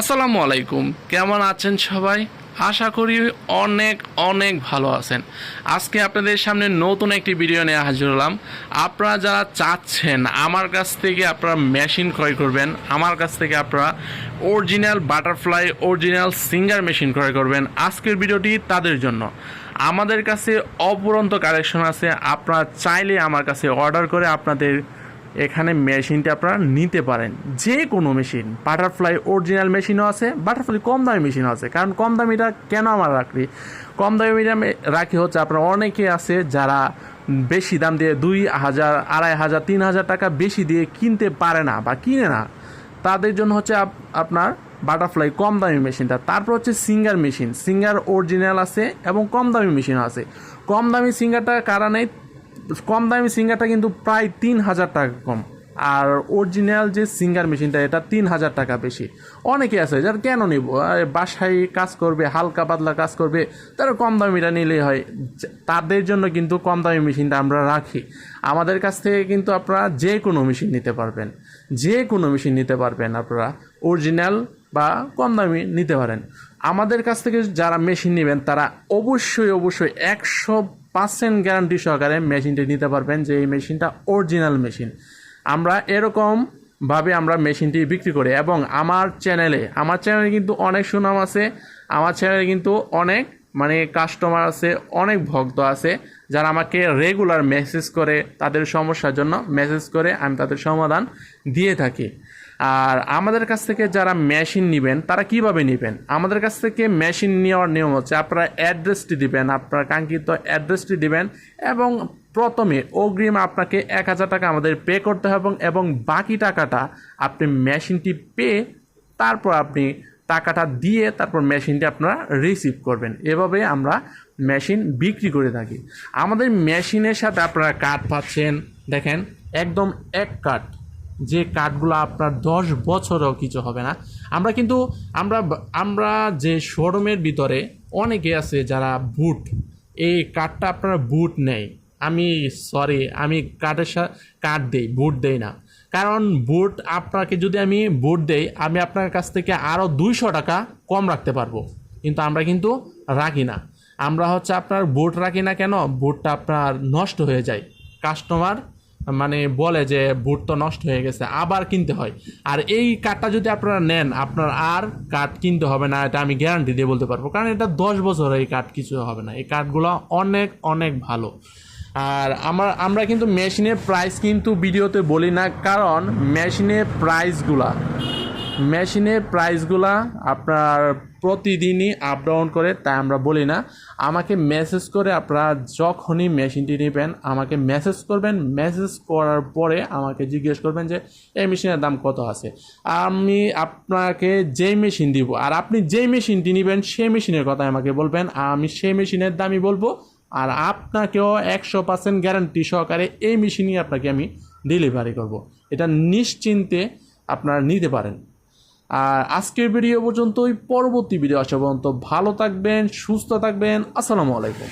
আসসালামু আলাইকুম। কেমন আছেন সবাই? আশা করি অনেক অনেক ভালো আছেন। আজকে আপনাদের সামনে নতুন একটি ভিডিও নিয়ে হাজির হলাম। আপনারা যারা চাচ্ছেন আমার কাছ থেকে আপনারা মেশিন ক্রয় করবেন, আমার কাছ থেকে আপনারা original butterfly, original singer machine ক্রয় করবেন আজকের ভিডিওটি তাদের জন্য। আমাদের কাছে অপুরন্ত কালেকশন আছে, আপনারা চাইলে আমার কাছে অর্ডার করে আপনাদের এখানে মেশিনটা আপনারা নিতে পারেন। যে কোনো মেশিন, বাটারফ্লাই অরিজিনাল মেশিনও আছে, বাটারফ্লাই কম দামি মেশিনও আছে। কারণ কম দামিটা কেন আমরা রাখি কম দামিটা রাখি হচ্ছে আপনার অনেকে আছে যারা বেশি দাম দিয়ে দুই হাজার, আড়াই হাজার, তিন হাজার টাকা বেশি দিয়ে কিনতে পারে না বা কিনে না। তাদের জন্য হচ্ছে আপ- আপনার বাটারফ্লাই কম দামি মেশিনটা। তারপর হচ্ছে সিঙ্গার মেশিন। সিঙ্গার অরিজিনাল আছে এবং কম দামি মেশিন আছে। কম দামি সিঙ্গারটার কারণে কম দামি সিঙ্গারটা কিন্তু প্রায় তিন হাজার টাকা কম। আর অরিজিনাল যে সিঙ্গার মেশিনটা, এটা তিন হাজার টাকা বেশি। অনেকে আছে যার কেন নিব? বাসায় কাজ করবে, হালকা পাতলা কাজ করবে, তারা কম দামিটা নিলেই হয়। তাদের জন্য কিন্তু কম দামি মেশিনটা আমরা রাখি। আমাদের কাছ থেকে কিন্তু আপনারা যে কোনো মেশিন নিতে পারবেন। যে কোনো মেশিন নিতে পারবেন আপনারা। অরিজিনাল বা কম দামি নিতে পারেন। আমাদের কাছ থেকে যারা মেশিন নেবেন, তারা অবশ্যই অবশ্যই একশো পার্সেন্ট গ্যারান্টি সহকারে মেশিনটি নিতে পারবেন যে এই মেশিনটা অরিজিনাল মেশিন। আমরা এরকম ভাবে আমরা মেশিনটি বিক্রি করি এবং আমার চ্যানেলে আমার চ্যানেলে কিন্তু অনেক সুনাম আছে, আমার চ্যানেলে কিন্তু অনেক মানে কাস্টমার আছে, অনেক ভক্ত আছে, যারা আমাকে রেগুলার মেসেজ করে, তাদের সমস্যার জন্য মেসেজ করে আমি তাদের সমাধান দিয়ে থাকি। আর আমাদের কাছ থেকে যারা মেশিন নেবেন, তারা কীভাবে নেবেন? আমাদের কাছ থেকে মেশিন নেওয়ার নিয়ম হচ্ছে আপনারা অ্যাড্রেসটি দিবেন, আপনার কাঙ্ক্ষিত অ্যাড্রেসটি দিবেন এবং প্রথমে অগ্রিম আপনাকে এক হাজার টাকা আমাদের পে করতে হবে এবং- বাকি টাকাটা আপনি মেশিনটি পেয়ে তারপর আপনি টাকাটা দিয়ে তারপর মেশিনটি আপনারা রিসিভ করবেন। এভাবে আমরা মেশিন বিক্রি করে থাকি। আমাদের মেশিনের সাথে আপনারা কাঠ পাচ্ছেন, দেখেন, একদম এক কাঠ যে কাঠগুলো আপনার দশ বছরও কিছু হবে না। আমরা কিন্তু, আমরা আমরা যে শোরুমের ভিতরে অনেকে আছে যারা বুট এই কাঠটা আপনারা বুট নেই। আমি সরি আমি কাঠের সাথে কাঠ দেই বুট দেই না। কারণ বুট আপনাকে যদি আমি বুট দেই, আমি আপনার কাছ থেকে আরও দুইশো টাকা কম রাখতে পারব। কিন্তু আমরা কিন্তু রাখি না। আমরা হচ্ছে আপনার বুট রাখি না কেন? বুটটা আপনার নষ্ট হয়ে যায়। কাস্টমার মানে বলে যে বুট তো নষ্ট হয়ে গেছে, আবার কিনতে হয়। আর এই কাঠটা যদি আপনারা নেন, আপনার আর কাঠ কিনতে হবে না, এটা আমি গ্যারান্টি দিয়ে বলতে পারব। কারণ এটা দশ বছর এই কাঠ কিছু হবে না। এই কাঠগুলো অনেক অনেক ভালো। আর আমার, আমরা কিন্তু মেশিনের প্রাইস কিন্তু ভিডিওতে বলি না, কারণ মেশিনের প্রাইসগুলা মেশিনের প্রাইসগুলা আপনার প্রতিদিনই আপ ডাউন করে, তাই আমরা বলি না। আমাকে মেসেজ করে আপনারা যখনই মেশিনটি নেবেন, আমাকে মেসেজ করবেন। মেসেজ করার পরে আমাকে জিজ্ঞেস করবেন যে, এই মেশিনের দাম কত আছে? আমি আপনাকে যেই মেশিন দিব, আর আপনি যেই মেশিনটি নেবেন, সেই মেশিনের কথা আমাকে বলবেন। আমি সেই মেশিনের দামই বলব, আর আপনাকেও একশো পার্সেন্ট গ্যারান্টি সহকারে এই মেশিনই আপনাকে আমি ডেলিভারি করব। এটা নিশ্চিন্তে আপনারা নিতে পারেন। আর আজকের ভিডিও পর্যন্তই। পরবর্তী ভিডিও আসা পর্যন্ত ভালো থাকবেন সুস্থ থাকবেন। আসসালামু আলাইকুম।